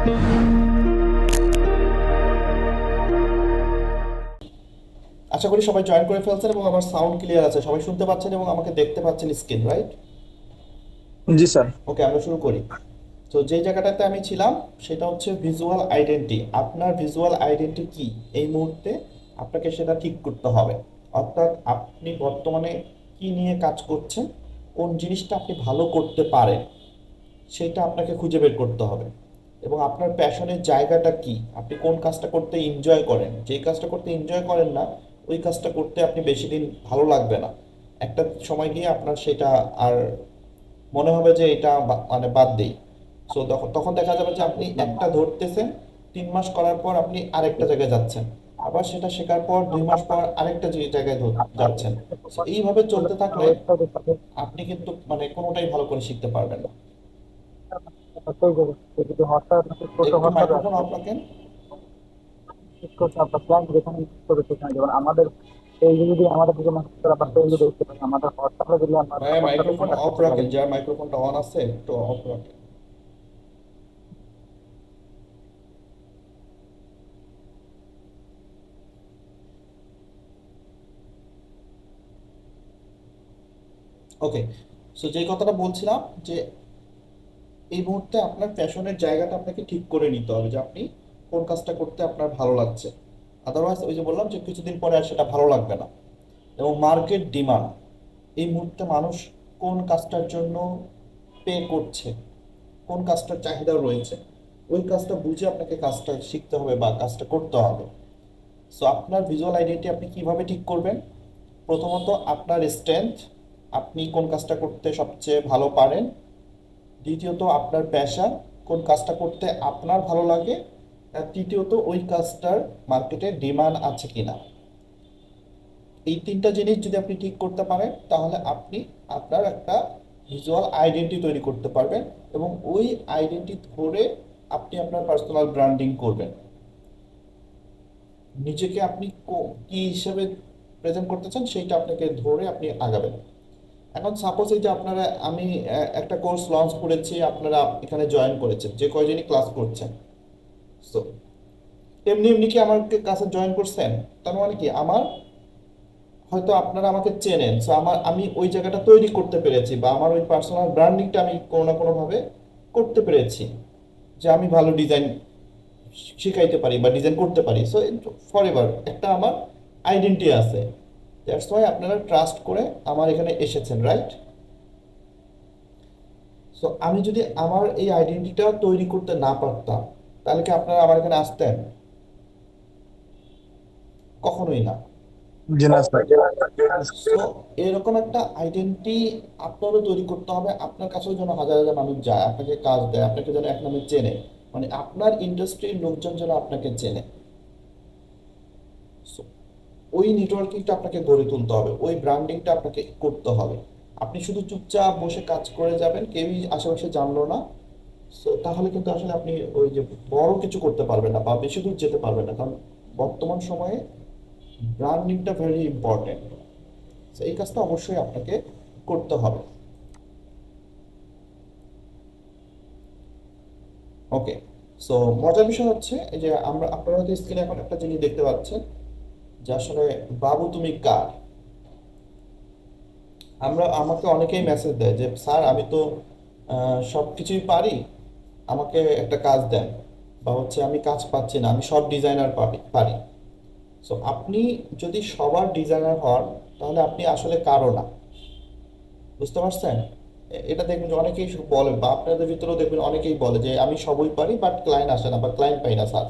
আশা করি সবাই জয়েন করে ফেলছেন এবং আমার সাউন্ড ক্লিয়ার আছে। সবাই শুনতে পাচ্ছেন এবং আমাকে দেখতে পাচ্ছেন screen right ji sir. Okay আমরা শুরু করি। তো যে জায়গাটাতে আমি ছিলাম সেটা হচ্ছে ভিজুয়াল আইডেন্টি আপনার ভিজুয়াল আইডেন্টি কি? এই মুহূর্তে আপনাকে সেটা ঠিক করতে হবে। অর্থাৎ আপনি বর্তমানে কি নিয়ে কাজ করছেন? কোন জিনিসটা আপনি ভালো করতে পারেন? সেটা আপনাকে খুঁজে বের করতে হবে। এবং আপনার প্যাশনের জায়গাটা কি? আপনি কোন কাজটা করতে এনজয় করেন? যেই কাজটা করতে এনজয় করেন না, ওই কাজটা করতে আপনি বেশি দিন ভালো লাগবে না। একটা সময় গিয়ে আপনার সেটা আর মনে হবে যে এটা মানে বাদ দেই। সো তখন দেখা যাবে যে আপনি একটা ধরতেছেন, তিন মাস করার পর আপনি আরেকটা জায়গায় যাচ্ছেন। আবার সেটা শেখার পর দুই মাস পর আরেকটা যে- জায়গায় যাচ্ছেন। এইভাবে চলতে থাকলে আপনি কিন্তু মানে কোনোটাই ভালো করে শিখতে পারবেন না একটু মাইক্রোফোন অফ রাখেন যেমন আমাদের এই যদি আমাদের দিকে মানুষের আবার তৈরি দেখতে পাই আমাদের হোয়াটসঅ্যাপে যদি আমরা মাইক্রোফোন অফ রাখেন। যার মাইক্রোফোনটা অন আছে একটু অফ রাখেন। ওকে সো যে কথাটা বলছিলাম যে এই মুহূর্তে আপনার প্যাশনের জায়গাটা আপনাকে ঠিক করে নিতে হবে যে আপনি কোন কাজটা করতে আপনার ভালো লাগছে। আদারওয়াইজ ওই যে বললাম যে কিছুদিন পরে আর সেটা ভালো লাগবে না। এবং মার্কেট ডিমান্ড এই মুহূর্তে মানুষ কোন কাজটার জন্য পে করছে, কোন কাজটার চাহিদা রয়েছে, ওই কাজটা বুঝে আপনাকে কাজটা শিখতে হবে বা কাজটা করতে হবে। সো আপনার ভিজুয়াল আইডেন্টি আপনি কীভাবে ঠিক করবেন? প্রথমত আপনার স্ট্রেংথ আপনি কোন কাজটা করতে সবচেয়ে ভালো পারেন। দ্বিতীয়ত আপনার প্যাশন কোন কাজটা করতে আপনার ভালো লাগে তৃতীয়ত ওই কাজটার মার্কেটে ডিমান্ড আছে কিনা। এই তিনটা জিনিস যদি আপনি ঠিক করতে পারেন, তাহলে আপনি আপনার একটা ভিজুয়াল আইডেন্টি তৈরি করতে পারবেন এবং ওই আইডেন্টি ধরে আপনি আপনার পার্সোনাল ব্র্যান্ডিং করবেন। নিজেকে আপনি কো- কি হিসেবে প্রেজেন্ট করতে চান, সেইটা আপনাকে ধরে আপনি আগাবেন। এখন সাপোজ এই যে আপনারা, আমি একটা কোর্স লঞ্চ করেছি, আপনারা এখানে জয়েন করেছেন, যে কয়জনই ক্লাস করছেন। সো এমনি এমনি কি আমার কাছে জয়েন করছেন? তার মানে কি, আমার, হয়তো আপনারা আমাকে চেনেন সো আমার, আমি ওই জায়গাটা তৈরি করতে পেরেছি, বা আমার ওই পার্সোনাল ব্র্যান্ডিংটা আমি কোনো না কোনোভাবে করতে পেরেছি, যে আমি ভালো ডিজাইন শিখাইতে পারি, বা ডিজাইন করতে পারি। সো ফর এভার একটা আমার আইডেন্টি আছে। দ্যাটস ওয়াই আপনারা ট্রাস্ট করে আমার এখানে এসেছেন রাইট সো আমি যদি আমার এই আইডেন্টিটা তৈরি করতে না পারতাম তাহলে কি আপনারা আমার এখানে আসতেন? কখনোই না। এরকম একটা আইডেন্টি আপনারও তৈরি করতে হবে। আপনার কাছেও যেন হাজার হাজার মানুষ যায় আপনাকে কাজ দেয় আপনাকে যেন এক নামে চেনে। মানে আপনার ইন্ডাস্ট্রির লোকজন যেন আপনাকে চেনে। ওই নেটওয়ার্কিংটা আপনাকে গড়ে তুলতে হবে, ওই ব্র্যান্ডিংটা আপনাকে করতে হবে। আপনি শুধু চুপচাপ বসে কাজ করে যাবেন, কেউই আশেপাশে জানলো না তাহলে কিন্তু আসলে আপনি ওই যে বড় কিছু করতে পারবেন না বা বেশি দূর যেতে পারবেন না, কারণ বর্তমান সময়ে ব্র্যান্ডিংটা ভেরি ইম্পর্টেন্ট এই কাজটা অবশ্যই আপনাকে করতে হবে। ওকে সো মজার বিষয় হচ্ছে যে আমরা, আপনারা হয়তো স্ক্রিনে এখন একটা জিনিস দেখতে পাচ্ছেন যে আসলে, বাবু, তুমি কার? আমরা, আমাকে অনেকেই মেসেজ দেয় যে, স্যার, আমি তো সব কিছুই পারি। আমাকে একটা কাজ দেন। বা হচ্ছে, আমি কাজ পাচ্ছি না। আমি সব ডিজাইনার পারি পারি। সো আপনি যদি সবার ডিজাইনার হন, তাহলে আপনি আসলে কারও না। বুঝতে পারছেন? এটা দেখবেন যে অনেকেই বলে, বা আপনাদের ভিতরেও দেখবেন অনেকেই বলে যে, আমি সবই পারি বাট ক্লায়েন্ট আসে না, বা ক্লায়েন্ট পাই না, স্যার।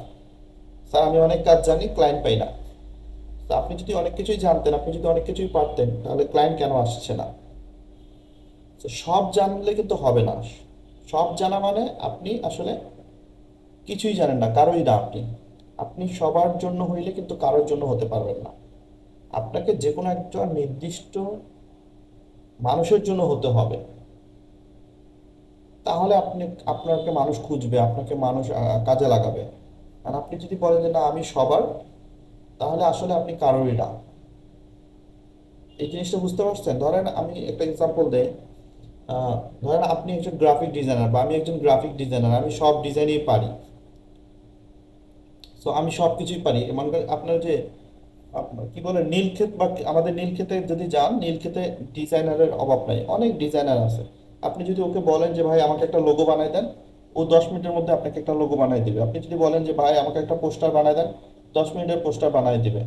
স্যার, আমি অনেক কাজ জানি ক্লায়েন্ট পাই না। তো আপনি যদি অনেক কিছুই জানতেন, আপনি যদি অনেক কিছুই পারতেন, তাহলে ক্লায়েন্ট কেন আসছে না? তো সব জানলে কিন্তু হবে না। সব জানা মানে আপনি আসলে কিছুই জানেন না, কারোই না আপনি। আপনি সবার জন্য হইলে কিন্তু কারোর জন্য হতে পারবেন না। আপনাকে যে কোনো একটা নির্দিষ্ট মানুষের জন্য হতে হবে। তাহলে আপনি, আপনাকে মানুষ খুঁজবে, আপনাকে মানুষ কাজে লাগাবে। আর আপনি যদি বলেন যে, না, আমি সবার তাহলে আসলে আপনি কারোরই না। এই জিনিসটা বুঝতে পারছেন? ধরেন আমি একটা এক্সাম্পল দেই। ধরেন আপনি একজন গ্রাফিক ডিজাইনার বা আমি একজন গ্রাফিক ডিজাইনার আমি সব ডিজাইনই পারি। সো আমি সব কিছুই পারি। মনে করেন আপনার যে কি বলে নীলক্ষেত বা আমাদের নীলক্ষেতে যদি যান নীলক্ষেতে ডিজাইনারের অভাব নাই। অনেক ডিজাইনার আছে। আপনি যদি ওকে বলেন যে, ভাই, আমাকে একটা লোগো বানাই দেন। ও দশ মিনিটের মধ্যে আপনাকে একটা লোগো বানাই দেবে। আপনি যদি বলেন যে, ভাই, আমাকে একটা পোস্টার বানাই দেন। দশ মিনিটের পোস্টার বানাই দিবে।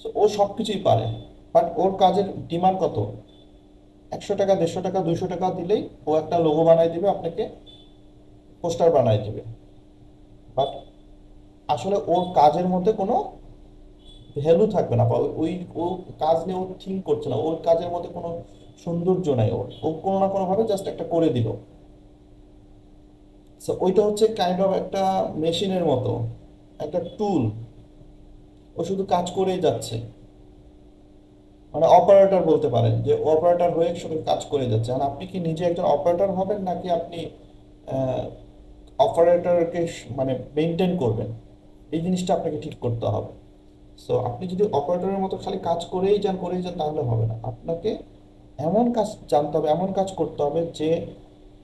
সো ও সব কিছুই পারে। বাট ওর কাজের ডিমান্ড কত? একশো টাকা, দেড়শো টাকা, দুইশো টাকা দিলেই ও একটা লোগো বানাই দিবে, আপনাকে পোস্টার বানাই দিবে। বাট আসলে ওর কাজের মধ্যে কোনো ভ্যালু থাকবে না ওই ও কাজ নিয়ে ও থিঙ্ক করছে না। ওর কাজের মধ্যে কোনো সৌন্দর্য নাই ওর। ও কোনো না কোনোভাবে জাস্ট একটা করে দিল। সো ওইটা হচ্ছে কাইন্ড অফ একটা মেশিনের মতো, একটা টুল ও শুধু কাজ করেই যাচ্ছে। মানে অপারেটর বলতে পারেন যে অপারেটর হয়ে শুধু কাজ করে যাচ্ছে। আর আপনি কি নিজে একজন অপারেটর হবেন নাকি আপনি অপারেটরকে মানে মেনটেন করবেন? এই জিনিসটা আপনাকে ঠিক করতে হবে। সো আপনি যদি অপারেটরের মতো খালি কাজ করেই যান করেই যান তাহলে হবে না। আপনাকে এমন কাজ জানতে হবে, এমন কাজ করতে হবে যে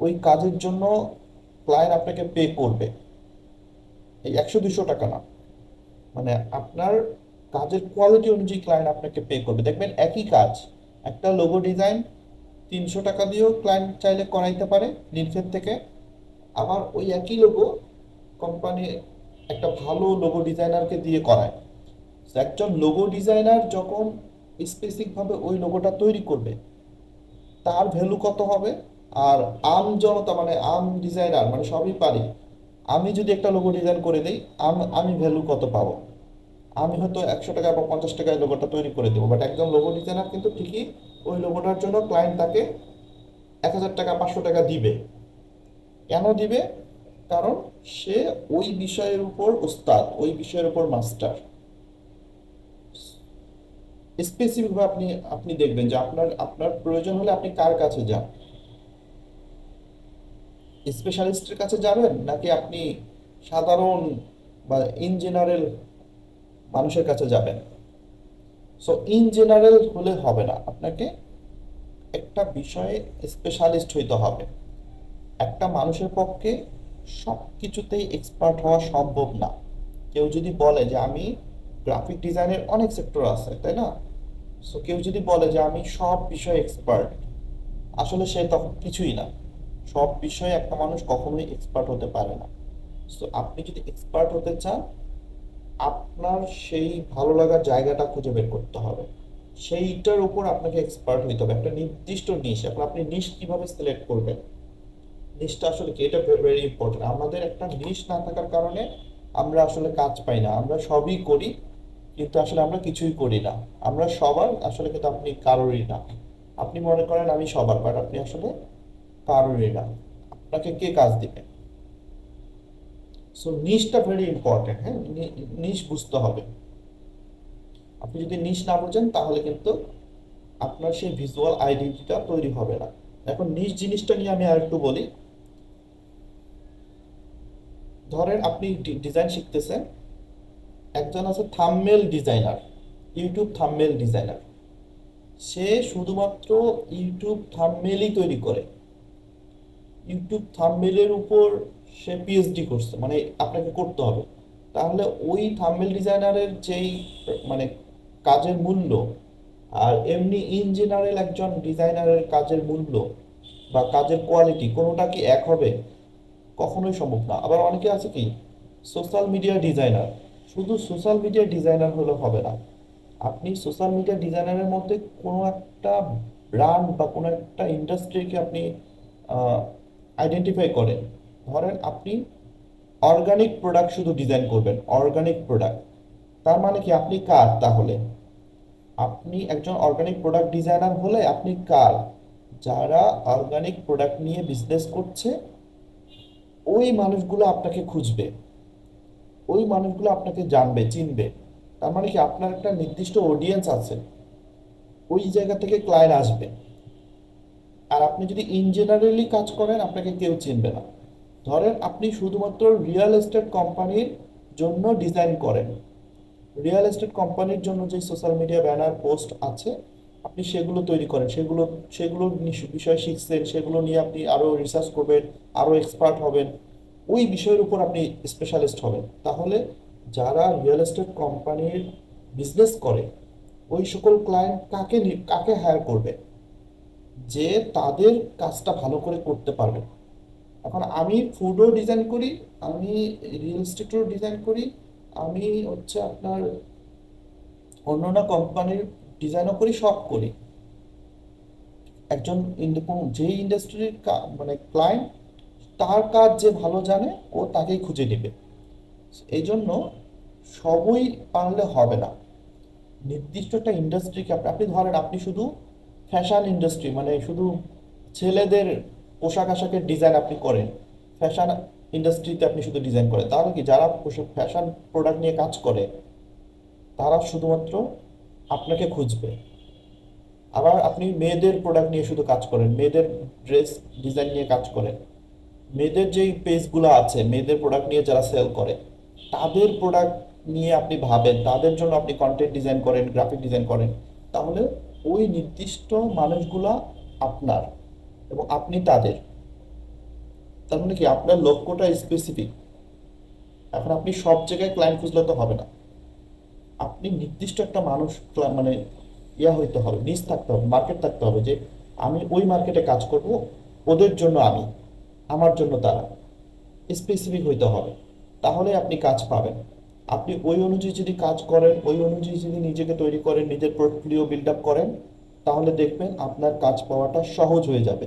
ওই কাজের জন্য ক্লায়েন্ট আপনাকে পে করবে। এই একশো দুশো টাকা না। মানে আপনার কাজের কোয়ালিটি অনুযায়ী ক্লায়েন্ট আপনাকে পে করবে। দেখবেন একই কাজ, একটা লোগো ডিজাইন তিনশো টাকা দিয়েও ক্লায়েন্ট চাইলে করাইতে পারে নির্ফের থেকে। আবার ওই একই লোগো কোম্পানি একটা ভালো লোগো ডিজাইনারকে দিয়ে করায়। একজন লোগো ডিজাইনার যখন স্পেসিফিকভাবে ওই লোগোটা তৈরি করবে, তার ভ্যালু কত হবে? আর আম জনতা মানে আম ডিজাইনার মানে সবই পারি। আমি যদি একটা লোগো ডিজাইন করে দিই, আমি ভ্যালু কত পাবো? আমি হয়তো একশো টাকা বা পঞ্চাশ টাকায় লোগোটা তৈরি করে দেবো বাট একজন লোগো ডিজাইনার কিন্তু ঠিকই ওই লোগোটার জন্য ক্লায়েন্ট তাকে এক হাজার টাকা, পাঁচশো টাকা দিবে। কেন দিবে? কারণ সে ওই বিষয়ের উপর উস্তাদ ওই বিষয়ের উপর মাস্টার স্পেসিফিকভাবে আপনি আপনি দেখবেন যে আপনার আপনার প্রয়োজন হলে আপনি কার কাছে যান। স্পেশালিস্টের কাছে যাবেন, নাকি আপনি সাধারণ বা ইন জেনারেল মানুষের কাছে যাবেন? সো ইন জেনারেল হলে হবে না। আপনাকে একটা বিষয়ে স্পেশালিস্ট হইতে হবে। একটা মানুষের পক্ষে সব কিছুতেই এক্সপার্ট হওয়া সম্ভব না। কেউ যদি বলে যে, আমি গ্রাফিক ডিজাইনের অনেক সেক্টর আছে তাই না? সো কেউ যদি বলে যে, আমি সব বিষয়ে এক্সপার্ট আসলে সে তখন কিছুই না। সব বিষয়ে একটা মানুষ কখনোই এক্সপার্ট হতে পারে না। সো আপনি যদি এক্সপার্ট হতে চান, আপনার সেই ভালো লাগার জায়গাটা খুঁজে বের করতে হবে। সেইটার উপর আপনাকে এক্সপার্ট হইতে হবে। একটা নির্দিষ্ট নিশ এখন আপনি নিশ কীভাবে সিলেক্ট করবেন? নিশটা আসলে কি? এটা ভেরি ইম্পর্টেন্ট আমাদের একটা নিশ না থাকার কারণে আমরা আসলে কাজ পাই না। আমরা সবই করি, কিন্তু আসলে আমরা কিছুই করি না। আমরা সবার আসলে কিন্তু আপনি কারোরই না। আপনি মনে করেন আমি সবার বাট আপনি আসলে কারোরই না। কে কাজ দিবে? সো নিশটা ভেরি ইম্পর্টেন্ট হ্যাঁ? নিশ বুঝতে হবে। আপনি যদি নিশ না বোঝেন, তাহলে কিন্তু আপনার সেই ভিজুয়াল তৈরি হবে না। এখন নিশ জিনিসটা নিয়ে আমি আরেকটু বলি। ধরেন আপনি ডিজাইন শিখতেছেন। একজন আছে thumbnail designer, YouTube thumbnail designer. সে শুধুমাত্র ইউটিউব থাম্বনেলই তৈরি করে। ইউটিউব থাম্বনেলের উপর সে পিএইচডি করছে মানে আপনাকে করতে হবে। তাহলে ওই থাম্বনেল ডিজাইনারের যেই মানে কাজের মূল্য, আর এমনি ইন জেনারেল একজন ডিজাইনারের কাজের মূল্য বা কাজের কোয়ালিটি, কোনোটা কি এক হবে? কখনোই সম্ভব না। আবার অনেকে আছে কি, সোশ্যাল মিডিয়া ডিজাইনার। শুধু সোশ্যাল মিডিয়া ডিজাইনার হলে হবে না। আপনি সোশ্যাল মিডিয়া ডিজাইনারের মধ্যে কোনো একটা ব্র্যান্ড বা কোনো একটা ইন্ডাস্ট্রিকে আপনি আইডেন্টিফাই করেন, ধরেন আপনি অর্গানিক প্রোডাক্ট শুধু ডিজাইন করবেন অর্গানিক প্রোডাক্ট তার মানে কি আপনি কার তাহলে? আপনি একজন অর্গানিক প্রোডাক্ট ডিজাইনার হলে আপনি কার? যারা অর্গানিক প্রোডাক্ট নিয়ে বিজনেস করছে, ওই মানুষগুলো আপনাকে খুঁজবে। ওই মানুষগুলো আপনাকে জানবে, চিনবে। তার মানে কি আপনার একটা নির্দিষ্ট অডিয়েন্স আছে। ওই জায়গা থেকে ক্লায়েন্ট আসবে। আর আপনি যদি ইন জেনারেলি কাজ করেন, আপনাকে কেউ চিনবে না। ধরেন আপনি শুধুমাত্র রিয়েল এস্টেট কোম্পানির জন্য ডিজাইন করেন। রিয়েল এস্টেট কোম্পানির জন্য যে সোশ্যাল মিডিয়া ব্যানার পোস্ট আছে, আপনি সেগুলো তৈরি করেন। সেগুলো সেগুলো বিষয়ে শিখছেন, সেগুলো নিয়ে আপনি আরও রিসার্চ করবেন আরও এক্সপার্ট হবেন। ওই বিষয়ের উপর আপনি স্পেশালিস্ট হবেন। তাহলে যারা রিয়েল এস্টেট কোম্পানির বিজনেস করে, ওই সকল ক্লায়েন্ট কাকে কাকে হায়ার করবে? যে তাদের কাজটা ভালো করে করতে পারবে। এখন আমি ফুডও ডিজাইন করি, আমি রিয়েল এস্টেটও ডিজাইন করি, আমি হচ্ছে আপনার অন্য অন্যান্য কোম্পানির ডিজাইনও করি, সব করি। একজন যেই ইন্ডাস্ট্রির মানে ক্লায়েন্ট তার কাজ যে ভালো জানে, ও তাকেই খুঁজে নেবে। এই জন্য সবই পারলে হবে না। নির্দিষ্ট একটা ইন্ডাস্ট্রিকে আপনি ধরেন, আপনি শুধু ফ্যাশন ইন্ডাস্ট্রি মানে শুধু ছেলেদের পোশাক আশাকের ডিজাইন আপনি করেন ফ্যাশন ইন্ডাস্ট্রিতে আপনি শুধু ডিজাইন করেন। তাহলে কি যারা পোশাক ফ্যাশন প্রোডাক্ট নিয়ে কাজ করে, তারা শুধুমাত্র আপনাকে খুঁজবে। আবার আপনি মেয়েদের প্রোডাক্ট নিয়ে শুধু কাজ করেন, মেয়েদের ড্রেস ডিজাইন নিয়ে কাজ করেন। মেয়েদের যেই পেজগুলো আছে, মেয়েদের প্রোডাক্ট নিয়ে যারা সেল করে, তাদের প্রোডাক্ট নিয়ে আপনি ভাবেন, তাদের জন্য আপনি কন্টেন্ট ডিজাইন করেন গ্রাফিক ডিজাইন করেন, তাহলে ওই নির্দিষ্ট মানুষগুলা আপনার এবং আপনি তাদের। তার মানে কি? আপনার লক্ষ্যটা স্পেসিফিক এখন আপনি সব জায়গায় ক্লায়েন্ট খুঁজলে তো হবে না। আপনি নির্দিষ্ট একটা মানুষ মানে ইয়া হইতে হবে নিজ থাকতে হবে মার্কেট থাকতে হবে যে আমি ওই মার্কেটে কাজ করব, ওদের জন্য আমি, আমার জন্য তারা। স্পেসিফিক হইতে হবে। তাহলে আপনি কাজ পাবেন। আপনি ওই অনুযায়ী যদি কাজ করেন, ওই অনুযায়ী যদি নিজেকে তৈরি করেন, নিজের পোর্টফোলিও বিল্ড আপ করেন, তাহলে দেখবেন আপনার কাজ পাওয়াটা সহজ হয়ে যাবে।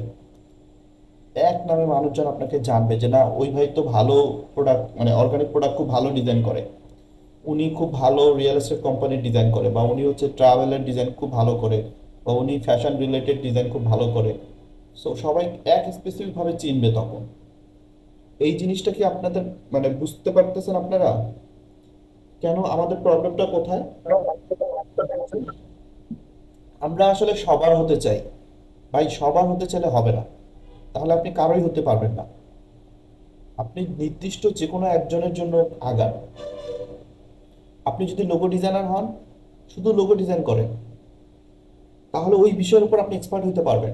এক নামে মানুষজন আপনাকে জানবে যে, না, ওই তো ভালো প্রোডাক্ট মানে অর্গানিক প্রোডাক্ট খুব ভালো ডিজাইন করে। উনি খুব ভালো রিয়েল এস্টেট কোম্পানির ডিজাইন করে, বা উনি হচ্ছে ট্রাভেলের ডিজাইন খুব ভালো করে, বা উনি ফ্যাশন রিলেটেড ডিজাইন খুব ভালো করে। সো সবাই এক স্পেসিফিকভাবে চিনবে তখন। এই জিনিসটা কি আপনাদের মানে বুঝতে পারতেছেন আপনারা? কেন? আমাদের প্রবলেমটা কোথায়? আমরা আসলে সবার হতে চাই। ভাই, সবার হতে চাইলে হবে না। তাহলে আপনি কারোই হতে পারবেন না। আপনি নির্দিষ্ট যে কোনো একজনের জন্য আগান। আপনি যদি লোগো ডিজাইনার হন, শুধু লোগো ডিজাইন করেন। তাহলে ওই বিষয়ের উপর আপনি এক্সপার্ট হতে পারবেন।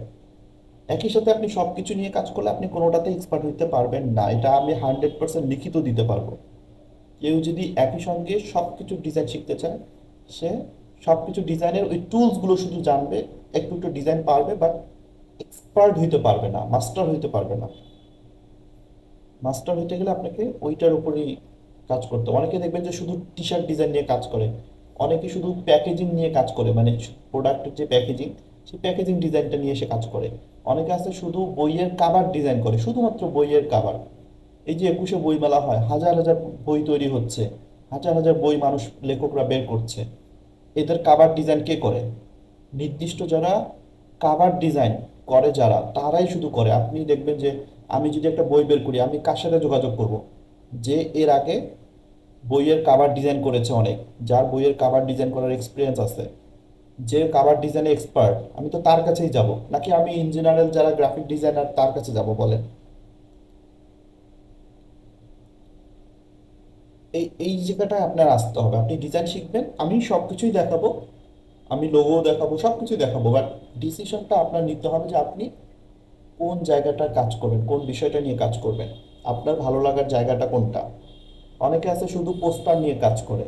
একই সাথে আপনি সব কিছু নিয়ে কাজ করলে আপনি কোনোটাতে এক্সপার্ট হতে পারবেন না। এটা আমি হান্ড্রেড পার্সেন্ট লিখিত দিতে পারব। কেউ যদি একই সঙ্গে সব কিছু ডিজাইন শিখতে চায়, সে সব কিছু ডিজাইনের ওই টুলসগুলো শুধু জানবে, একটু একটু ডিজাইন পারবে বাট এক্সপার্ট হইতে পারবে না মাস্টার হইতে পারবে না। মাস্টার হইতে গেলে আপনাকে ওইটার উপরেই কাজ করতে। অনেকে দেখবেন যে শুধু টি শার্ট ডিজাইন নিয়ে কাজ করে, অনেকে শুধু প্যাকেজিং নিয়ে কাজ করে মানে প্রোডাক্টের যে প্যাকেজিং সেই প্যাকেজিং ডিজাইনটা নিয়ে এসে কাজ করে। অনেকে আছে শুধু বইয়ের কাভার ডিজাইন করে, শুধুমাত্র বইয়ের কাভার এই যে একুশে বই মেলা হয়, হাজার হাজার বই তৈরি হচ্ছে, হাজার হাজার বই মানুষ, লেখকরা বের করছে। এদের কাভার ডিজাইন কে করে? নির্দিষ্ট যারা কাভার ডিজাইন করে যারা, তারাই শুধু করে। আপনি দেখবেন যে আমি যদি একটা বই বের করি, আমি কার সাথে যোগাযোগ করব? যে এর আগে বইয়ের কাভার ডিজাইন করেছে অনেক, যার বইয়ের কাভার ডিজাইন করার এক্সপিরিয়েন্স আছে। যে কাভার ডিজাইনে এক্সপার্ট আমি তো তার কাছেই যাব। নাকি আমি ইন জেনারেল যারা গ্রাফিক ডিজাইনার তার কাছে যাব বলেন? এই এই জায়গাটায় আপনার আসতে হবে। আপনি ডিজাইন শিখবেন, আমি সব কিছুই দেখাবো। আমি লোগো দেখাবো সব কিছুই দেখাবো। বাট ডিসিশনটা আপনার নিতে হবে যে আপনি কোন জায়গাটা কাজ করবেন, কোন বিষয়টা নিয়ে কাজ করবেন। আপনার ভালো লাগার জায়গাটা কোনটা? অনেকে আছে শুধু পোস্টার নিয়ে কাজ করে।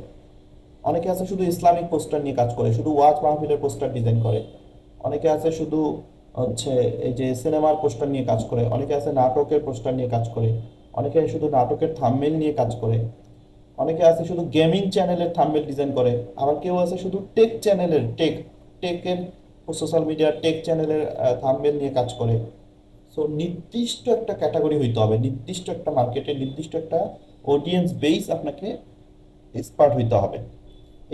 অনেকে আছে শুধু ইসলামিক পোস্টার নিয়ে কাজ করে, শুধু ওয়াজ মাহফিলের পোস্টার ডিজাইন করে। অনেকে আছে শুধু হচ্ছে এই যে সিনেমার পোস্টার নিয়ে কাজ করে। অনেকে আছে নাটকের পোস্টার নিয়ে কাজ করে। অনেকে শুধু নাটকের থাম্বনেল নিয়ে কাজ করে। অনেকে আছে শুধু গেমিং চ্যানেলের থাম্বনেল ডিজাইন করে, আবার কেউ আছে শুধু টেক চ্যানেলের, টেক, টেকের সোশ্যাল মিডিয়ার টেক চ্যানেলের থাম্বনেল নিয়ে কাজ করে। সো নির্দিষ্ট একটা ক্যাটাগরি হইতে হবে, নির্দিষ্ট একটা মার্কেটে নির্দিষ্ট একটা অডিয়েন্স বেস আপনাকে এক্সপার্ট হইতে হবে।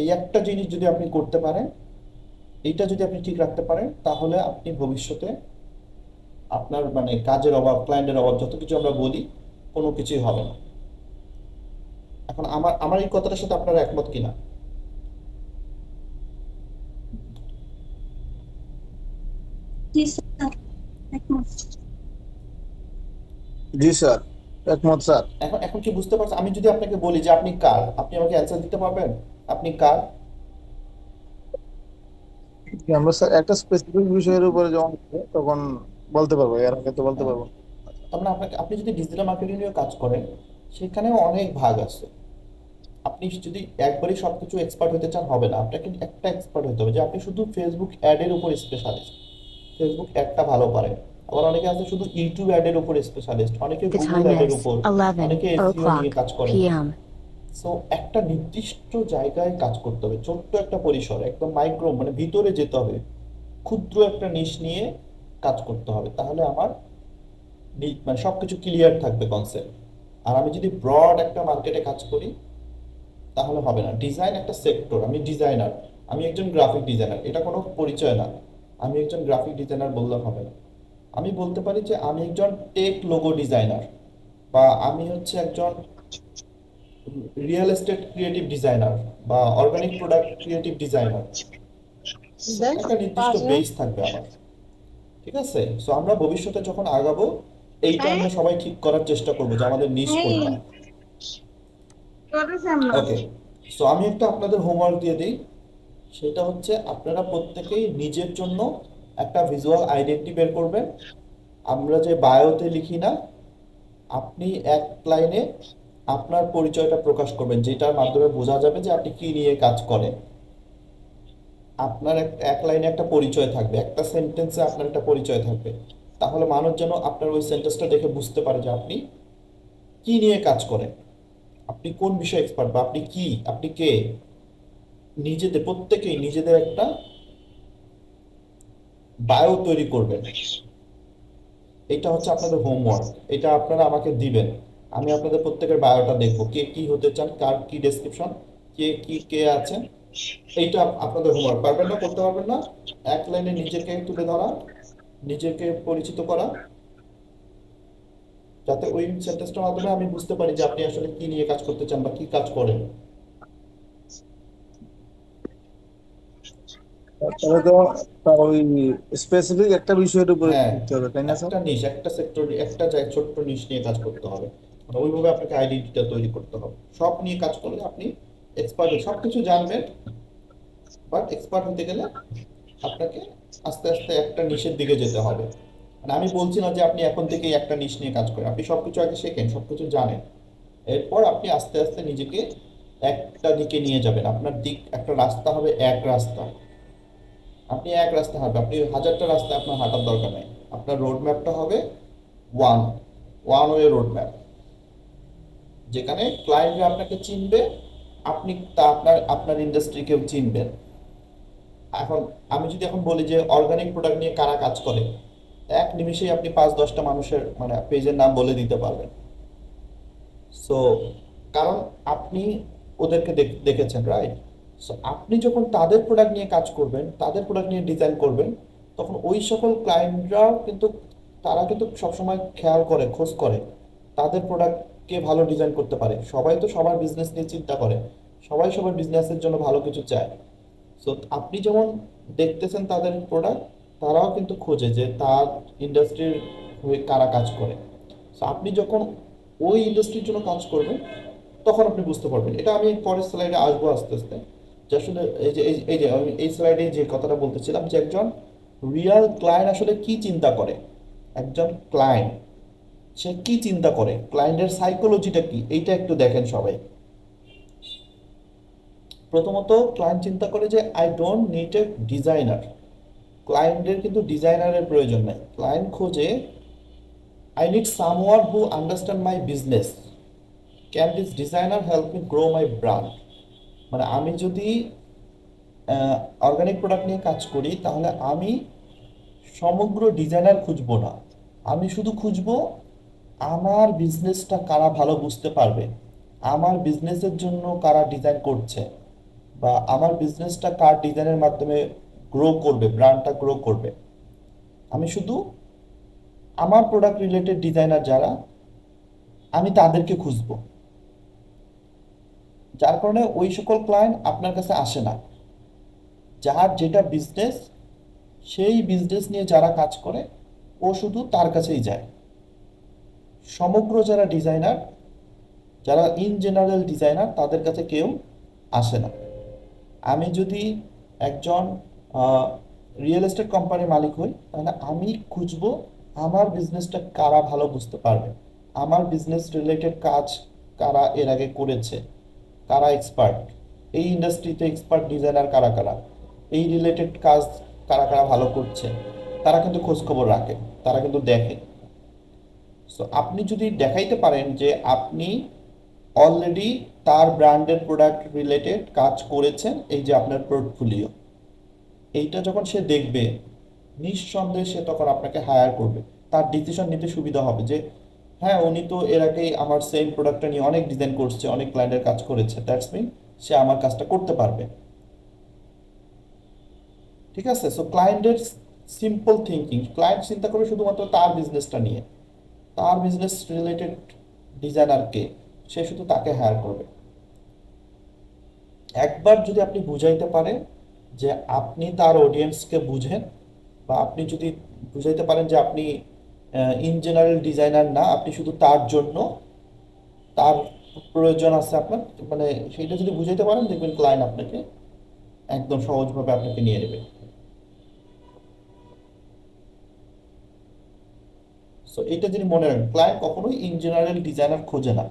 এই একটা জিনিস যদি আপনি করতে পারেন, এইটা যদি আপনি ঠিক রাখতে পারেন, তাহলে আপনি ভবিষ্যতে আপনার মানে কাজের অভাব ক্লায়েন্টের অভাব, যত কিছু আমরা বলি, কোনো কিছুই হবে না। এখন আমার আমার এই কথাটার সাথে আপনারা একমত কিনা? জি স্যার একমত। স্যার এখন এখন কি বুঝতে পারছেন? আমি যদি আপনাকে বলি যে আপনি কার আপনি আমাকে অ্যান্সার দিতে পারবেন? আপনি কার? আমরা স্যার একটা স্পেসিফিক বিষয়ের উপরে যখন তখন বলতে পারব এর আগে তো বলতে পারব। না। মানে আপনাকে আপনি যদি ডিজিটাল মার্কেটিং নিয়ে কাজ করেন সেখানেও অনেক ভাগ আছে। আপনি যদি একবারই সবকিছু এক্সপার্ট হতে চান হবে না। আপনাকে একটা এক্সপার্ট হতে হবে যে আপনি শুধু ফেসবুক অ্যাডের উপর স্পেশালিস্ট ফেসবুক অ্যাডটা ভালো পারেন। আবার অনেকে আছে শুধু ইউটিউব অ্যাডের উপর স্পেশালিস্ট অনেকে গুগল অ্যাডের উপর। অনেকে এসইও নিয়ে কাজ p.m. সো একটা নির্দিষ্ট জায়গায় কাজ করতে হবে। ছোট্ট একটা পরিসর একদম মাইক্রো মানে ভিতরে যেতে হবে। ক্ষুদ্র একটা নিশ নিয়ে কাজ করতে হবে। তাহলে আমার মানে সবকিছু ক্লিয়ার থাকবে কনসেপ্ট আর আমি যদি ব্রড একটা মার্কেটে কাজ করি তাহলে হবে না। ডিজাইন একটা সেক্টর আমি ডিজাইনার আমি একজন গ্রাফিক ডিজাইনার এটা কোনো পরিচয় না। আমি একজন গ্রাফিক ডিজাইনার বললে হবে না। আমি বলতে পারি যে আমি একজন টেক লোগো ডিজাইনার বা আমি হচ্ছে একজন রিয়েল এস্টেট ক্রিয়েটিভ ডিজাইনার বা অর্গানিক প্রোডাক্ট ক্রিয়েটিভ ডিজাইনার একটা নির্দিষ্ট বেস থাকবে আমার। ঠিক আছে? সো আমরা ভবিষ্যতে যখন আগাবো এইটা আমরা সবাই ঠিক করার চেষ্টা করব যে আমাদের নিশ কোনটা ওকে সো আমি একটা আপনাদের হোমওয়ার্ক দিয়ে দিই। সেটা হচ্ছে আপনারা প্রত্যেকেই নিজের জন্য একটা ভিজুয়াল আইডেন্টি বের করবেন। আমরা যে বায়োতে লিখি না আপনি এক লাইনে আপনার পরিচয়টা প্রকাশ করবেন যেটার মাধ্যমে বোঝা যাবে যে আপনি কি নিয়ে কাজ করেন। আপনার এক লাইনে একটা পরিচয় থাকবে একটা সেন্টেন্সে আপনার একটা পরিচয় থাকবে। তাহলে মানুষ যেন আপনার ওই সেন্টেন্সটা দেখে বুঝতে পারে যে আপনি কি নিয়ে কাজ করেন। আপনি কোন বিষয়ে এক্সপার্ট বা আপনি কি? আপনি কে? নিজেদের, প্রত্যেকেই নিজেদের একটা বায়ো তৈরি করবেন। এটা হচ্ছে আপনাদের হোমওয়ার্ক এটা আপনারা আমাকে দিবেন। আমি আপনাদের প্রত্যেকের বায়োটা দেখব। কে কি হতে চান, কার কি ডেসক্রিপশন কে কি, কে আছেন, এইটা আপনাদের হোমওয়ার্ক পারবেন না, করতে পারবেন না। এক লাইনে নিজেকে তুলে ধরা। নিজেকে পরিচিত করা যাতে ওই সেন্টেন্সটার মাধ্যমে আমি বুঝতে পারি যে আপনি আসলে কি নিয়ে কাজ করতে চান বা কি কাজ করেন। তাহলে তো ওই স্পেসিফিক একটা বিষয়ের উপরে হ্যাঁ করতে হবে তাই না একটা নিশ একটা সেক্টর একটা ছোট্ট নিশ নিয়ে কাজ করতে হবে। মানে ওইভাবে আপনাকে তৈরি করতে হবে। সব নিয়ে কাজ করলে আপনি এক্সপার্ট সব কিছু জানবেন বাট এক্সপার্ট হতে গেলে আপনাকে আস্তে আস্তে একটা নিশের দিকে যেতে হবে। মানে আমি বলছি না যে আপনি এখন থেকেই একটা নিশ নিয়ে কাজ করেন। আপনি সবকিছু আগে শেখেন, সবকিছু জানেন। এরপর আপনি আস্তে আস্তে নিজেকে একটা দিকে নিয়ে যাবেন। আপনার দিক, একটা রাস্তা হবে এক রাস্তা। আপনি এক রাস্তা হাঁটবেন। আপনি হাজারটা রাস্তা আপনার হাঁটার দরকার নেই। আপনার রোড ম্যাপটা হবে one one way road map যেখানে ক্লায়েন্টরা আপনাকে চিনবে, আপনি তা আপনার আপনার ইন্ডাস্ট্রিকেও চিনবেন। এখন আমি যদি এখন বলি যে অর্গানিক প্রোডাক্ট নিয়ে কারা কাজ করে, এক নিমিষেই আপনি পাঁচ দশটা মানুষের মানে পেজের নাম বলে দিতে পারবেন। সো কারণ আপনি ওদেরকে দেখ- দেখেছেন রাইট সো আপনি যখন তাদের প্রোডাক্ট নিয়ে কাজ করবেন, তাদের প্রোডাক্ট নিয়ে ডিজাইন করবেন, তখন ওই সকল ক্লায়েন্টরাও কিন্তু, তারা কিন্তু সবসময় খেয়াল করে, খোঁজ করে, তাদের প্রোডাক্টকে ভালো ডিজাইন করতে পারে। সবাই তো সবার বিজনেস নিয়ে চিন্তা করে, সবাই সবার বিজনেসের জন্য ভালো কিছু চায়। সো আপনি যেমন দেখতেছেন তাদের প্রোডাক্ট তারাও কিন্তু খোঁজে যে তার ইন্ডাস্ট্রির হয়ে কারা কাজ করে। সো আপনি যখন ওই ইন্ডাস্ট্রির জন্য কাজ করবেন, তখন আপনি বুঝতে পারবেন। এটা আমি পরের স্লাইডে আসব আস্তে আস্তে। যে আসলে এই যে, এই- যে আমি এই স্লাইডে যে কথাটা বলতেছিলাম যে একজন রিয়াল ক্লায়েন্ট আসলে কি চিন্তা করে? একজন ক্লায়েন্ট সে কি চিন্তা করে? ক্লায়েন্টের সাইকোলজিটা কি? এইটা একটু দেখেন সবাই। প্রথমত ক্লায়েন্ট চিন্তা করে যে I don't need a designer ক্লায়েন্টের কিন্তু ডিজাইনারের প্রয়োজন নাই। ক্লায়েন্ট খোঁজে I need some someone who understand my business can this designer help me grow my brand মানে আমি যদি অর্গানিক প্রোডাক্ট নিয়ে কাজ করি, তাহলে আমি সমগ্র ডিজাইনার খুঁজবো না। আমি শুধু খুঁজবো, আমার বিজনেসটা কারা ভালো বুঝতে পারবে? আমার বিজনেসের জন্য কারা ডিজাইন করছে? বা আমার বিজনেসটা কার ডিজাইনের মাধ্যমে গ্রো করবে ব্র্যান্ডটা গ্রো করবে? আমি শুধু আমার প্রোডাক্ট রিলেটেড ডিজাইনার যারা, আমি তাদেরকে খুঁজবো। যার কারণে ওই সকল ক্লায়েন্ট আপনার কাছে আসে না। যার যেটা বিজনেস সেই বিজনেস নিয়ে যারা কাজ করে, ও শুধু তার কাছেই যায়। সমগ্র যারা ডিজাইনার যারা ইন জেনারেল ডিজাইনার তাদের কাছে কেউ আসে না। আমি যদি একজন রিয়েল এস্টেট কোম্পানির মালিক হই, তাহলে আমি খুঁজবো আমার বিজনেসটা কারা ভালো বুঝতে পারবে। আমার বিজনেস রিলেটেড কাজ কারা এর আগে করেছে, কারা এক্সপার্ট এই ইন্ডাস্ট্রিতে এক্সপার্ট ডিজাইনার কারা কারা, এই রিলেটেড কাজ কারা কারা ভালো করছে, তারা কিন্তু খোঁজ খবর রাখে, তারা কিন্তু দেখে। সো আপনি যদি দেখাইতে পারেন যে আপনি অলরেডি তার ব্র্যান্ডের প্রোডাক্ট রিলেটেড কাজ করেছেন এই যে আপনার পোর্টফোলিও। এইটা যখন সে দেখবে, নিঃসন্দেহে সে তখন আপনাকে হায়ার করবে। তার ডিসিশন নিতে সুবিধা হবে যে হ্যাঁ উনি তো এর আগেই আমার সেম প্রোডাক্টটা নিয়ে অনেক ডিজাইন করছে, অনেক ক্লায়েন্টের কাজ করেছে। দ্যাটস মিন সে আমার কাজটা করতে পারবে। ঠিক আছে? সো ক্লায়েন্টের সিম্পল থিঙ্কিং ক্লায়েন্ট চিন্তা করে শুধুমাত্র তার বিজনেসটা নিয়ে। তার বিজনেস রিলেটেড ডিজাইনারকে সে শুধু তাকে হায়ার করবে। একবার যদি আপনি বুঝাইতে পারেন যে আপনি তার অডিয়েন্সকে বুঝেন বা আপনি যদি বুঝাইতে পারেন যে আপনি ইন জেনারেল ডিজাইনার না, আপনি শুধু তার জন্য, তার প্রয়োজন আছে আপনার মানে সেইটা যদি বুঝাইতে পারেন, দেখবেন ক্লায়েন্ট আপনাকে একদম সহজভাবে আপনাকে নিয়ে নেবে। সো এটা যদি মনে রাখেন ক্লায়েন্ট কখনোই ইন জেনারেল ডিজাইনার খোঁজে না।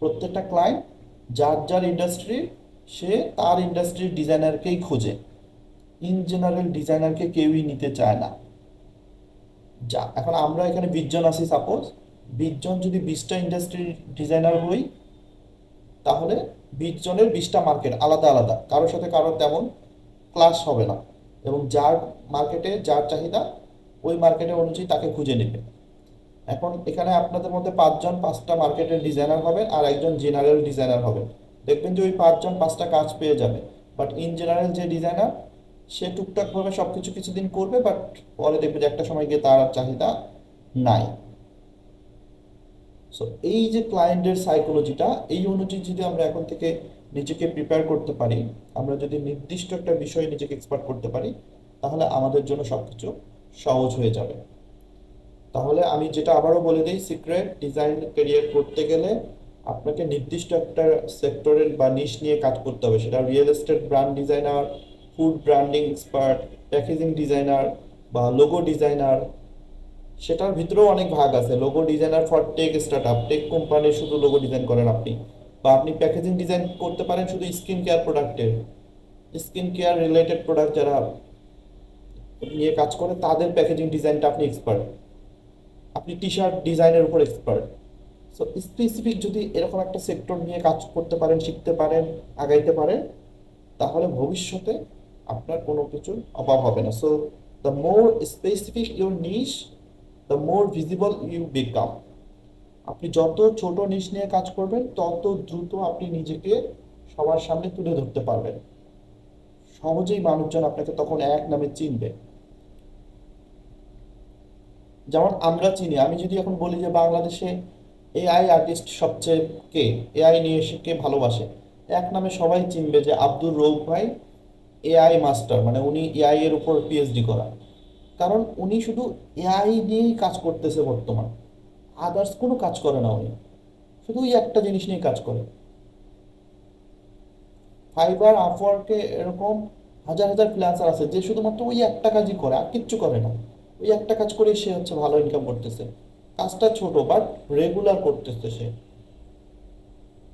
প্রত্যেকটা ক্লায়েন্ট যার যার ইন্ডাস্ট্রি সে তার ইন্ডাস্ট্রির ডিজাইনারকেই খোঁজে। ইন জেনারেল ডিজাইনারকে কেউই নিতে চায় না। যা, এখন আমরা এখানে বিশ জন আছি সাপোজ বিশ জন যদি বিশটা ইন্ডাস্ট্রির ডিজাইনার হই, তাহলে বিশ জনের বিশটা মার্কেট আলাদা আলাদা। কারোর সাথে কারোর তেমন ক্লাস হবে না। এবং যার মার্কেটে যার চাহিদা, ওই মার্কেটে অনুযায়ী তাকে খুঁজে নেবে। এখন এখানে আপনাদের মধ্যে পাঁচজন, পাঁচটা মার্কেটের ডিজাইনার হবেন আর একজন জেনারেল ডিজাইনার হবেন। দেখবেন যে ওই পাঁচজন পাঁচটা কাজ পেয়ে যাবে। বাট ইন জেনারেল যে ডিজাইনার সে টুকটাকভাবে সব কিছু কিছুদিন করবে বাট পরে দেখবে যে একটা সময় গিয়ে তার আর চাহিদা নাই। সো এই যে ক্লায়েন্টের সাইকোলজিটা এই অনুযায়ী যদি আমরা এখন থেকে নিজেকে প্রিপেয়ার করতে পারি, আমরা যদি নির্দিষ্ট একটা বিষয়ে নিজেকে এক্সপার্ট করতে পারি, তাহলে আমাদের জন্য সবকিছু সহজ হয়ে যাবে। তাহলে আমি যেটা আবারও বলে দিই সিক্রেট ডিজাইন ক্যারিয়ার করতে গেলে আপনাকে নির্দিষ্ট একটা সেক্টরের বা নিশ নিয়ে কাজ করতে হবে। সেটা real estate brand designer food branding expert packaging designer বা লোগো ডিজাইনার সেটার ভিতরেও অনেক ভাগ আছে। Logo designer for tech start up tech কোম্পানির শুধু লোগো ডিজাইন করেন আপনি বা আপনি প্যাকেজিং ডিজাইন করতে পারেন শুধু স্কিন কেয়ার প্রোডাক্টের স্কিন কেয়ার রিলেটেড প্রোডাক্ট যারা নিয়ে কাজ করে, তাদের প্যাকেজিং ডিজাইনটা আপনি এক্সপার্ট আপনি টি শার্ট ডিজাইনের উপর এক্সপার্ট সো স্পেসিফিক যদি এরকম একটা সেক্টর নিয়ে কাজ করতে পারেন, শিখতে পারেন, আগাইতে পারেন, তাহলে ভবিষ্যতে আপনার কোনো কিছুর অভাব হবে না। So the more specific your niche the more visible you become আপনি যত ছোট নিশ নিয়ে কাজ করবেন, তত দ্রুত আপনি নিজেকে সবার সামনে তুলে ধরতে পারবেন। সহজেই মানুষজন আপনাকে তখন এক নামে চিনবে। যেমন আমরা চিনি, আমি যদি এখন বলি যে বাংলাদেশে এআই আর্টিস্ট সবচেয়ে কে? এআই নিয়ে এসে কে ভালোবাসে? এক নামে সবাই চিনবে যে আব্দুর রৌফ ভাই এআই মাস্টার মানে উনি এআই এর উপর পিএইচডি করা কারণ উনি শুধু এআই নিয়েই কাজ করতেছে বর্তমান। আদার্স কোনো কাজ করে না উনি। শুধু ওই একটা জিনিস নিয়ে কাজ করে। ফাইবার আপওয়ার্কে এরকম হাজার হাজার ফ্রিল্যান্সার আছে, যে শুধুমাত্র ওই একটা কাজই করে, আর কিচ্ছু করে না। ওই একটা কাজ করেই সে হচ্ছে ভালো ইনকাম করতেছে। কাজটা ছোট বাট রেগুলার করতেছে সে।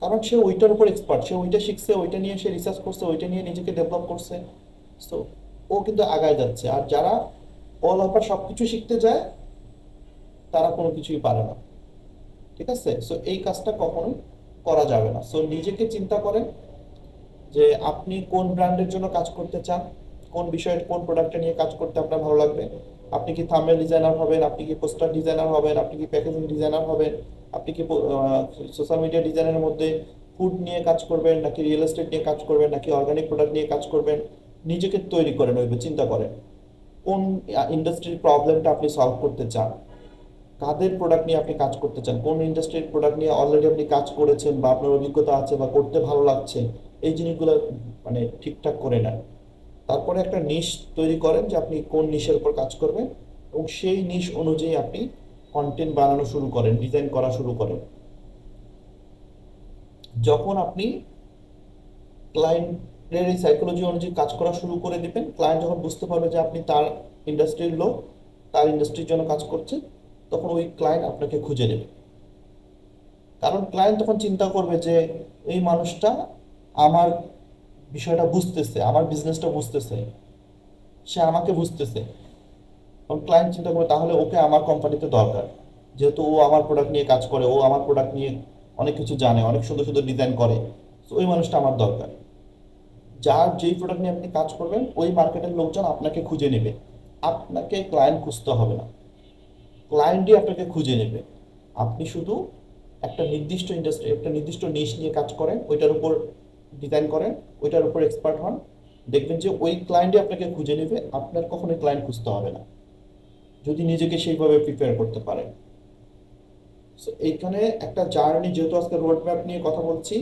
কারণ সে ওইটার উপর এক্সপার্ট সে ওইটা শিখছে, ওইটা নিয়ে সে রিসার্চ করছে, ওইটা নিয়ে নিজেকে ডেভেলপ করছে। সো ও কিন্তু আগায় যাচ্ছে। আর যারা অল ওভার সব কিছু শিখতে যায়, তারা কোনো কিছুই পারে না। ঠিক আছে? সো এই কাজটা কখনোই করা যাবে না। সো নিজেকে চিন্তা করেন যে আপনি কোন ব্র্যান্ডের জন্য কাজ করতে চান, কোন বিষয়ে কোন প্রোডাক্টটা নিয়ে কাজ করতে আপনার ভালো লাগবে। আপনি কি থাম্বনেল ডিজাইনার হবেন? আপনি কি পোস্টার ডিজাইনার হবেন? আপনি কি প্যাকেজিং ডিজাইনার হবেন? আপনি কি সোশ্যাল মিডিয়া ডিজাইনের মধ্যে ফুড নিয়ে কাজ করবেন, নাকি রিয়েল এস্টেট নিয়ে কাজ করবেন, নাকি অর্গানিক প্রোডাক্ট নিয়ে কাজ করবেন? নিজেকে তৈরি করেন ওইভাবে চিন্তা করেন। কোন ইন্ডাস্ট্রির প্রবলেমটা আপনি সলভ করতে চান? কাদের প্রোডাক্ট নিয়ে আপনি কাজ করতে চান? কোন ইন্ডাস্ট্রির প্রোডাক্ট নিয়ে অলরেডি আপনি কাজ করেছেন বা আপনার অভিজ্ঞতা আছে বা করতে ভালো লাগছে? এই জিনিসগুলো মানে ঠিকঠাক করে নেন। তারপরে একটা নিশ তৈরি করেন যে আপনি কোন নিশের উপর কাজ করবেন এবং সেই নিশ অনুযায়ী আপনি কন্টেন্ট বানানো শুরু করেন ডিজাইন করা শুরু করেন। যখন আপনি ক্লায়েন্টের এই সাইকোলজি অনুযায়ী কাজ করা শুরু করে দিবেন ক্লায়েন্ট যখন বুঝতে পারবে যে আপনি তার ইন্ডাস্ট্রির লোক, তার ইন্ডাস্ট্রির জন্য কাজ করছেন তখন ওই ক্লায়েন্ট আপনাকে খুঁজে নেবে। কারণ ক্লায়েন্ট তখন চিন্তা করবে যে এই মানুষটা আমার বিষয়টা বুঝতেছে, আমার বিজনেসটা বুঝতেছে। সে আমাকে বুঝতেছে। ক্লায়েন্ট চিন্তা করে তাহলে ওকে আমার কোম্পানিতে দরকার। যেহেতু ও আমার প্রোডাক্ট নিয়ে কাজ করে, ও আমার প্রোডাক্ট নিয়ে অনেক কিছু জানে, অনেক সুন্দর সুন্দর ডিজাইন করে। তো ওই মানুষটা আমার দরকার। যার যেই প্রোডাক্ট নিয়ে আপনি কাজ করবেন, ওই মার্কেটের লোকজন আপনাকে খুঁজে নেবে। আপনাকে ক্লায়েন্ট খুঁজতে হবে না। ক্লায়েন্টই আপনাকে খুঁজে নেবে। আপনি শুধু একটা নির্দিষ্ট ইন্ডাস্ট্রি একটা নির্দিষ্ট নিশ নিয়ে কাজ করেন, ওইটার উপর ডিজাইন করেন, ওইটার উপর এক্সপার্ট হন। দেখবেন যে ওই ক্লায়েন্টই আপনাকে খুঁজে নেবে, আপনার কখনোই ক্লায়েন্ট খুঁজতে হবে না। যদি নিজেকে সেইভাবে প্রিপেয়ার করতে পারেন। সো এইখানে একটা জার্নি যেহেতু আজকে রোড ম্যাপ নিয়ে কথা বলছি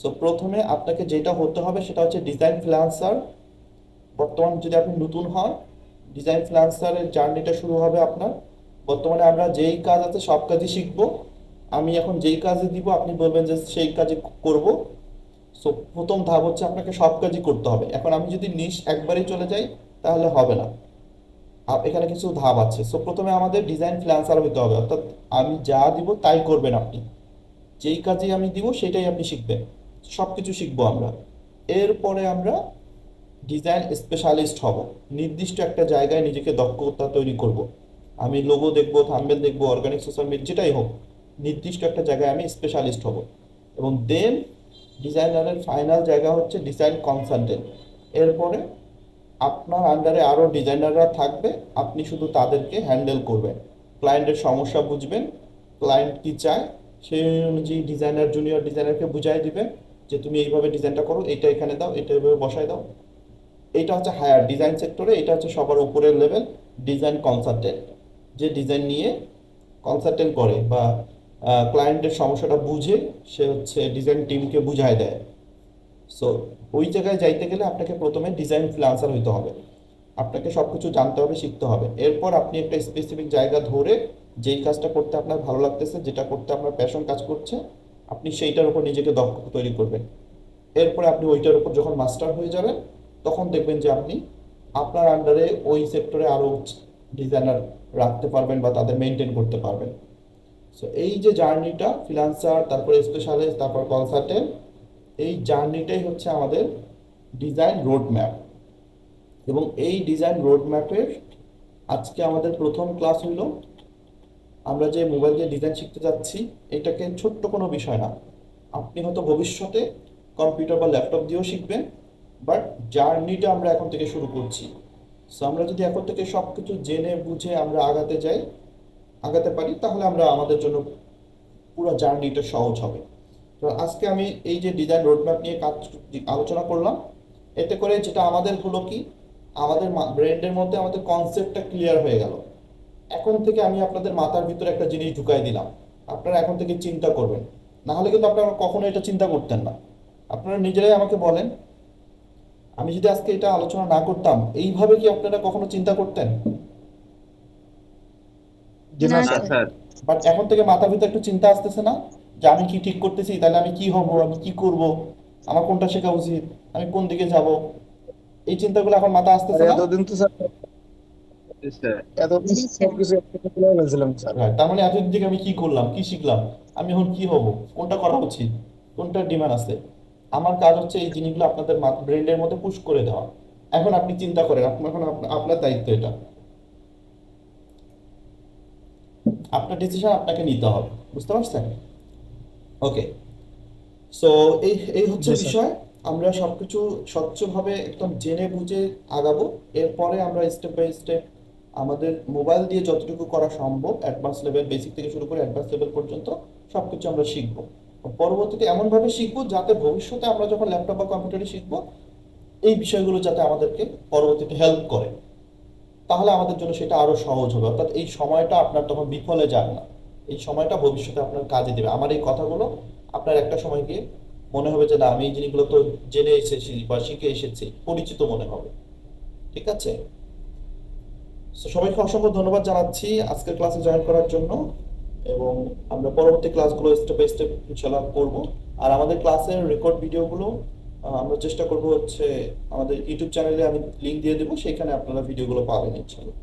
সো প্রথমে আপনাকে যেটা হতে হবে সেটা হচ্ছে ডিজাইন ফ্রিল্যান্সার বর্তমান যদি আপনি নতুন হন ডিজাইন ফ্রিল্যান্সারের জার্নিটা শুরু হবে আপনার। বর্তমানে আমরা যেই কাজ আছে সব কাজই শিখব। আমি এখন যেই কাজে দিব, আপনি বলবেন যে সেই কাজে করব। সো প্রথম ধাপ হচ্ছে আপনাকে সব কাজই করতে হবে। এখন আমি যদি নিশ একবারেই চলে যাই, তাহলে হবে না। আপ- এখানে কিছু ধাপ আছে। সো প্রথমে আমাদের ডিজাইন ফ্রিল্যান্সার হতে হবে। অর্থাৎ আমি যা দিব তাই করবেন আপনি। যেই কাজে আমি দিব, সেটাই আপনি শিখবেন। সব কিছু শিখব আমরা। এরপরে আমরা ডিজাইন স্পেশালিস্ট হব। নির্দিষ্ট একটা জায়গায় নিজেকে দক্ষতা তৈরি করব। আমি লোগো দেখব থাম্বেল দেখব অর্গানিক সোশ্যাল মিডিয়া যেটাই হোক, নির্দিষ্ট একটা জায়গায় আমি স্পেশালিস্ট হব। এবং দেন ডিজাইনারের ফাইনাল জায়গা হচ্ছে ডিজাইন কনসালটেন্ট এরপরে আপনার আন্ডারে আরও ডিজাইনাররা থাকবে, আপনি শুধু তাদেরকে হ্যান্ডেল করবেন। ক্লায়েন্টের সমস্যা বুঝবেন ক্লায়েন্ট কি চায়, সেই অনুযায়ী ডিজাইনার জুনিয়র ডিজাইনারকে বুঝাই দিবেন যে তুমি এইভাবে ডিজাইনটা করো এটা এখানে দাও এটা এইভাবে বসায় দাও। এটা হচ্ছে হায়ার ডিজাইন সেক্টরে এটা হচ্ছে সবার উপরের লেভেল ডিজাইন কনসালটেন্ট যে ডিজাইন নিয়ে কনসালটেন্ট করে বা ক্লায়েন্টের সমস্যাটা বুঝে সে হচ্ছে ডিজাইন টিমকে বুঝায় দেয়। সো ওই জায়গায় যাইতে গেলে আপনাকে প্রথমে ডিজাইন ফ্রিল্যান্সার হইতে হবে। আপনাকে সব কিছু জানতে হবে, শিখতে হবে। এরপর আপনি একটা স্পেসিফিক জায়গা ধরে যেই কাজটা করতে আপনার ভালো লাগতেছে, যেটা করতে আপনার প্যাশন কাজ করছে, আপনি সেইটার উপর নিজেকে দক্ষ তৈরি করবেন। এরপরে আপনি ওইটার উপর যখন মাস্টার হয়ে যাবেন, তখন দেখবেন যে আপনি আপনার আন্ডারে ওই সেক্টরে আরও ডিজাইনার রাখতে পারবেন বা তাদের মেনটেন করতে পারবেন। সো এই যে জার্নিটা ফ্রিল্যান্সার তারপরে স্পেশালিস্ট তারপর কনসালটেন্ট এই জার্নিটাই হচ্ছে আমাদের ডিজাইন রোড ম্যাপ এবং এই ডিজাইন রোড ম্যাপের আজকে আমাদের প্রথম ক্লাস হইল, আমরা যে মোবাইল দিয়ে ডিজাইন শিখতে যাচ্ছি, এটাকে ছোট্ট কোনো বিষয় না। আপনি হয়তো ভবিষ্যতে কম্পিউটার বা ল্যাপটপ দিয়েও শিখবেন বাট জার্নিটা আমরা এখন থেকে শুরু করছি। সো আমরা যদি এখন থেকে সব কিছু জেনে, বুঝে আমরা আগাতে যাই আগাতে পারি, তাহলে আমরা আমাদের জন্য পুরো জার্নিটা সহজ হবে। তো আজকে আমি এই যে ডিজাইন রোডম্যাপ নিয়ে কাজ আলোচনা করলাম, এতে করে যেটা আমাদের হলো কি, আমাদের ব্রেন্ডের মধ্যে আমাদের কনসেপ্টটা ক্লিয়ার হয়ে গেল। এখন থেকে আমি আপনাদের মাথার ভিতরে একটা জিনিস ঢুকাই দিলাম। আপনারা এখন থেকে চিন্তা করবেন। না হলে কিন্তু আপনারা কখনো এটা চিন্তা করতেন না। আপনারা নিজেরাই আমাকে বলেন। আমি যদি আজকে এটা আলোচনা না করতাম, এইভাবে কি আপনারা কখনো চিন্তা করতেন? জি না না, স্যার স্যার। বাট এখন থেকে মাথার ভিতরে একটু চিন্তা আসতেছে না? যে আমি কি ঠিক করতেছি? তাহলে আমি কি হব? আমি কি করব? আমার কোনটা শেখা উচিত? আমি কোন দিকে যাব? এই চিন্তাগুলো এখন মাথা আসতেছে না? এতদিন তো স্যার তার মানে এতদিন থেকে আমি কি করলাম? কি শিখলাম? আমি এখন কি হব? কোনটা করা উচিত? কোনটা ডিমান্ড আছে? আমার কাজ হচ্ছে এই জিনিসগুলো আপনাদের ব্রেনের মধ্যে পুশ করে দেওয়া। এখন আপনি চিন্তা করেন আপনার এখন আপনার দায়িত্ব এটা। আপনার ডিসিশন আপনাকে নিতে হবে। বুঝতে পারছেন? ওকে সো এই এই হচ্ছে বিষয়। আমরা সবকিছু স্বচ্ছভাবে একদম জেনে বুঝে আগাবো। এরপরে আমরা স্টেপ বাই স্টেপ আমাদের মোবাইল দিয়ে যতটুকু করা সম্ভব অ্যাডভান্স লেভেল বেসিক থেকে শুরু করে অ্যাডভান্স লেভেল পর্যন্ত সবকিছু আমরা শিখব। পরবর্তীতে এমনভাবে শিখব যাতে ভবিষ্যতে আমরা যখন ল্যাপটপ বা কম্পিউটারে শিখব এই বিষয়গুলো যাতে আমাদেরকে পরবর্তীতে হেল্প করে। তাহলে আমাদের জন্য সেটা আরও সহজ হবে। অর্থাৎ এই সময়টা আপনার তখন বিফলে যাবে না। এই সময়টা ভবিষ্যতে আপনার কাজে দেবে। আমার এই কথাগুলো আপনার একটা সময় গিয়ে মনে হবে যে, না, আমি এই জিনিসগুলো তো জেনে এসেছি বা শিখে এসেছি। পরিচিত মনে হবে। ঠিক আছে? সবাইকে অসংখ্য ধন্যবাদ জানাচ্ছি আজকের ক্লাসে জয়েন করার জন্য এবং আমরা পরবর্তী ক্লাসগুলো স্টেপ বাই স্টেপ ইনশাল্লাহ করব। আর আমাদের ক্লাসের রেকর্ড ভিডিওগুলো আমরা চেষ্টা করব হচ্ছে আমাদের ইউটিউব চ্যানেলে আমি লিঙ্ক দিয়ে দেবো, সেখানে আপনারা ভিডিওগুলো পাবেন, ইনশাল্লাহ।